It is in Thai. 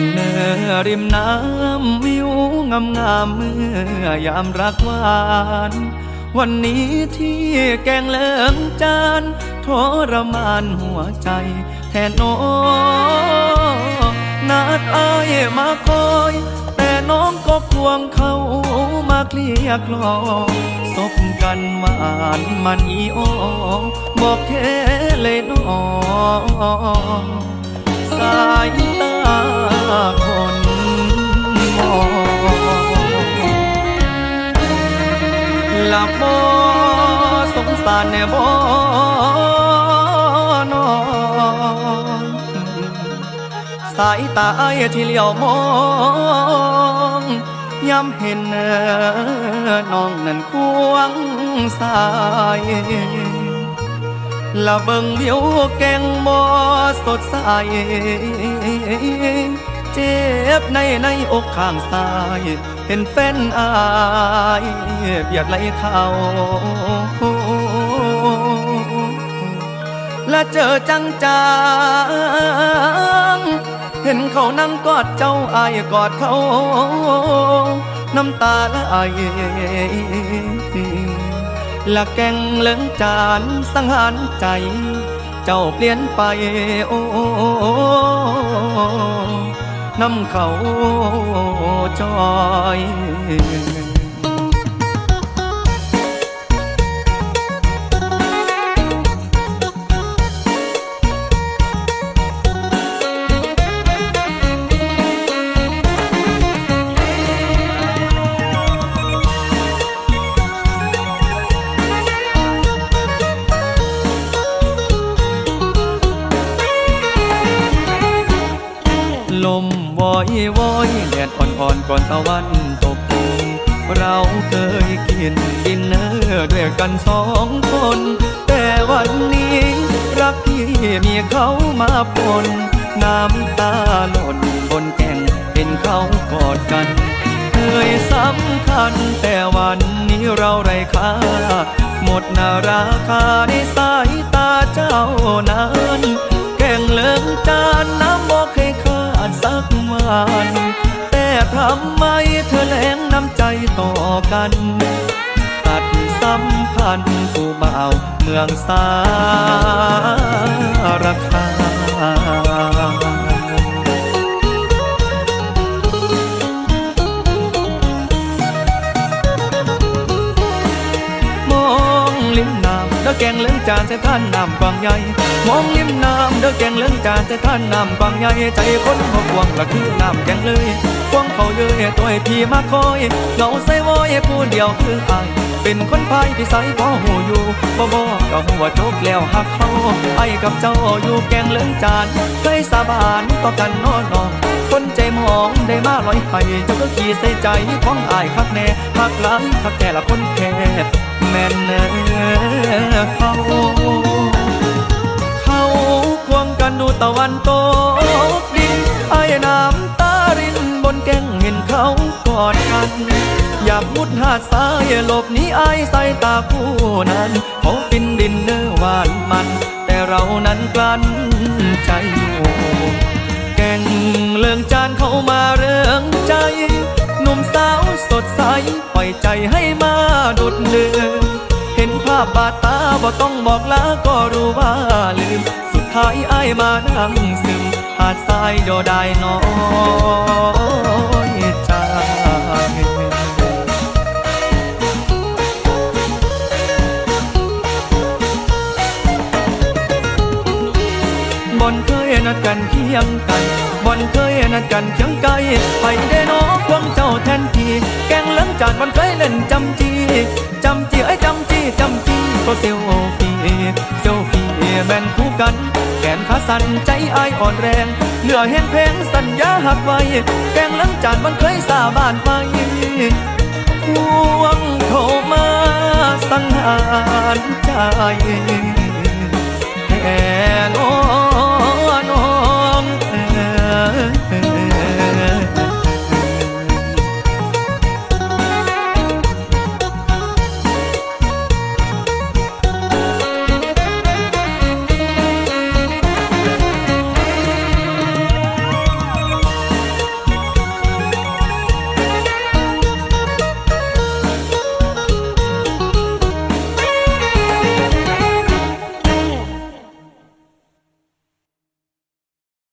ดินเนอริมน้ำวิวงามงามเมื่อยามรักหวาน วันนี้ที่แกงเลิงจานทรมานหัวใจแทนน้อนาดอายมาคอย แต่น้องก็ควงเขามาเคลียคลอศพกันหวานมันอีโอบอกแค่เลยน้อง สายตาคนมองหลับบ่สงสารแน่บ่นอนสายตาอ้ที่เหลียวมองย้ำเห็นเอ่อน้องนั้นควงสาย ละเบิงวิวแกงบ่สดใสเจ็บในในอกข้างซ้าย เห็นแฟนอายเบียดไหลเขาและเจอจังจังเห็นเขานั่งกอดเจ้าอายกอดเขา น้ำตาละอาย ละแกงเลิงจานสังหารใจ เจ้าเปลี่ยนไปโอ้น้ำเขาจอย ลมวอยวอยแดดอ่อนๆก่อนตะวันตกดินเราเคยกินดินเนอร์ด้วยกันสองคน แต่วันนี้ รักพี่มีเขามาปนน้ำตาหล่นบนแก่งเป็นเขากอดกัน เคยสำคัญ แต่วันนี้เราไร้ค่า หมดนาราคาในสายตาเจ้านั้นันแต่ทำไมเธอแหลงน้ำใจต่อกัน ตัดสัมพันธ์ผู้บ่าวเมืองสารคาม แกงเลื้งจานแต่ท่านน้ำกวางใหญ่มองลิ้มน้ำเด้อแกงเลื้งจานแต่ท่านน้ำกวางใหญ่ใจคนบ่กวงละคือน้ำแกงเลยควงเขาเยอะตัวให้พี่มาคอยเหงาใส่วอยผู้เดียวคืออายเป็นคนพายพี่ใส่บ่หูอยู่บ่บ่ก็หัวาจบแล้วหักเขาไอ้กับเจ้าอยู่แกงเลื้งจานเคยสาบานต่อกันนอน นองคนใจมองได้มาลอยไปเจ้าก็ขี่ใส่ใจของอายคักแน่หักหลายคักแต่ละคนแค่แม่นเนอเขาเขาควงกันดูตะวันตกดินไอ้น้ำตารินบนแก้งเห็นเขากอดกัน อยากมุดหาดทรายหลบหนีไอ้ใส่ตาคู่นั้นเขาฟินดินเนอร์หวานมัน แต่เรานั้นกลั้นใจอยู่ เลื่องจานเข้ามาเรื่องใจ หนุ่มสาวสดใสปล่อยใจให้มาดุดเดือเห็นภาพบาดตาบ่ต้องบอกลาก็รู้ว่าลืม สุดท้ายอ้ายมานั่งซึม หาดทรายโดได้น้อยใจ อนเคยนัดกันเคียงกันบอนเคยนัดกันเคียงไกลไปได้น้อควงเจ้าแทนทีแกงเหลืองจานบอนเคยเล่นจำจีจำจีไอ้จำจีจำจีก็เซลฟี่เซลฟี่แม่นคู่กันแขนขาสั่นใจอายอ่อนแรง เหลือแห้งเพลงสัญญาหักไว้ แกงเหลืองจานบอนเคยสาบานไปควงเข้ามาสังหารใจแค่น้อ